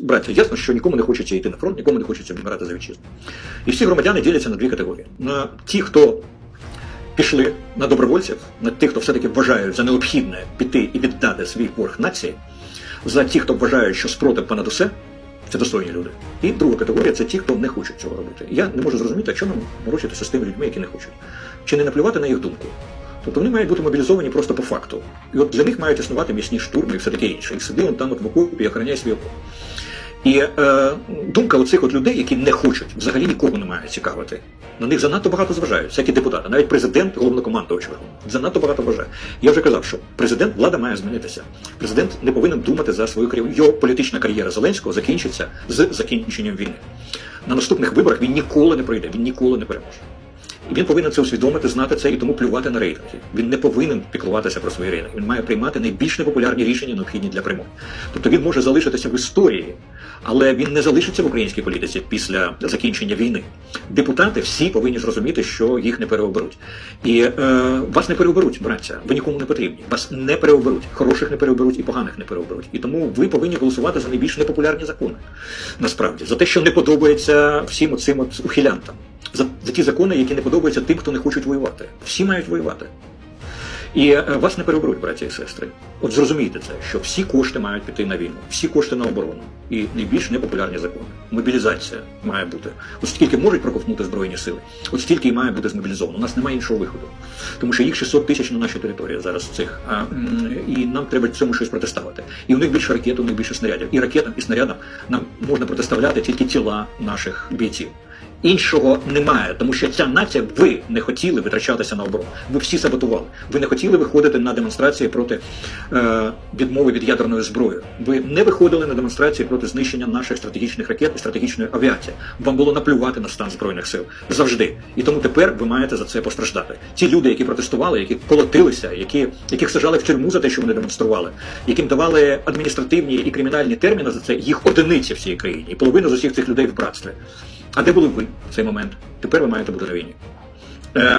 Браття, ясно, що нікому не хочеться йти на фронт, нікому не хочеться вмирати за вітчизну. І всі громадяни діляться на дві категорії: на ті, хто пішли на добровольців, на тих, хто все-таки вважають за необхідне піти і віддати свій борг нації, за ті, хто вважають, що спротив понад усе, це достойні люди. І друга категорія це ті, хто не хочуть цього робити. Я не можу зрозуміти, а нам морочитися з тими людьми, які не хочуть. Чи не наплювати на їх думку? Тобто вони мають бути мобілізовані просто по факту. І от для них мають існувати м'ясні штурми і все таке інше. І сиди он там от в окопі і охороняй свій окоп. І е, думка оцих от людей, які не хочуть, взагалі нікого не має цікавити. На них занадто багато зважають, всякі депутати, навіть президент, головнокомандувач Верховного, занадто багато вважає. Я вже казав, що президент, влада має змінитися. Президент не повинен думати за свою кар'єру. Його політична кар'єра Зеленського закінчиться з закінченням війни. На наступних виборах він ніколи не пройде, він ніколи не переможе. Він повинен це усвідомити, знати це і тому плювати на рейтинги. Він не повинен піклуватися про свої рейтинги. Він має приймати найбільш непопулярні рішення, необхідні для перемоги. Тобто він може залишитися в історії, але він не залишиться в українській політиці після закінчення війни. Депутати всі повинні зрозуміти, що їх не переоберуть. І е, вас не переоберуть, браття. Ви нікому не потрібні. Вас не переоберуть. Хороших не переоберуть і поганих не переоберуть. І тому ви повинні голосувати за найбільш непопулярні закони. Насправді, за те, що не подобається всім оцим от ухилянтам. За, за ті закони, які не подобаються тим, хто не хочуть воювати. Всі мають воювати. І е, вас не переоберуть, браті і сестри. От зрозумійте це, що всі кошти мають піти на війну, всі кошти на оборону. І найбільш непопулярні закони. Мобілізація має бути. От скільки можуть проковтнути Збройні сили, от стільки і має бути змобілізовано. У нас немає іншого виходу. Тому що їх 600 тисяч на нашій території зараз цих. А, і нам треба цьому щось протиставити. І у них більше ракет, у них більше снарядів. І ракетам, і снарядам нам можна протиставляти тільки тіла наших бійців. Іншого немає, тому що ця нація, ви не хотіли витрачатися на оборону. Ви всі саботували. Ви не хотіли виходити на демонстрації проти е, відмови від ядерної зброї. Ви не виходили на демонстрації проти знищення наших стратегічних ракет і стратегічної авіації. Вам було наплювати на стан збройних сил завжди. І тому тепер ви маєте за це постраждати. Ті люди, які протестували, які колотилися, які яких саджали в тюрму за те, що вони демонстрували, яким давали адміністративні і кримінальні терміни за це, їх одиниці в цій країні, і половина з усіх цих людей в братстві. А де були ви в цей момент? Тепер ви маєте бути на війні. Е,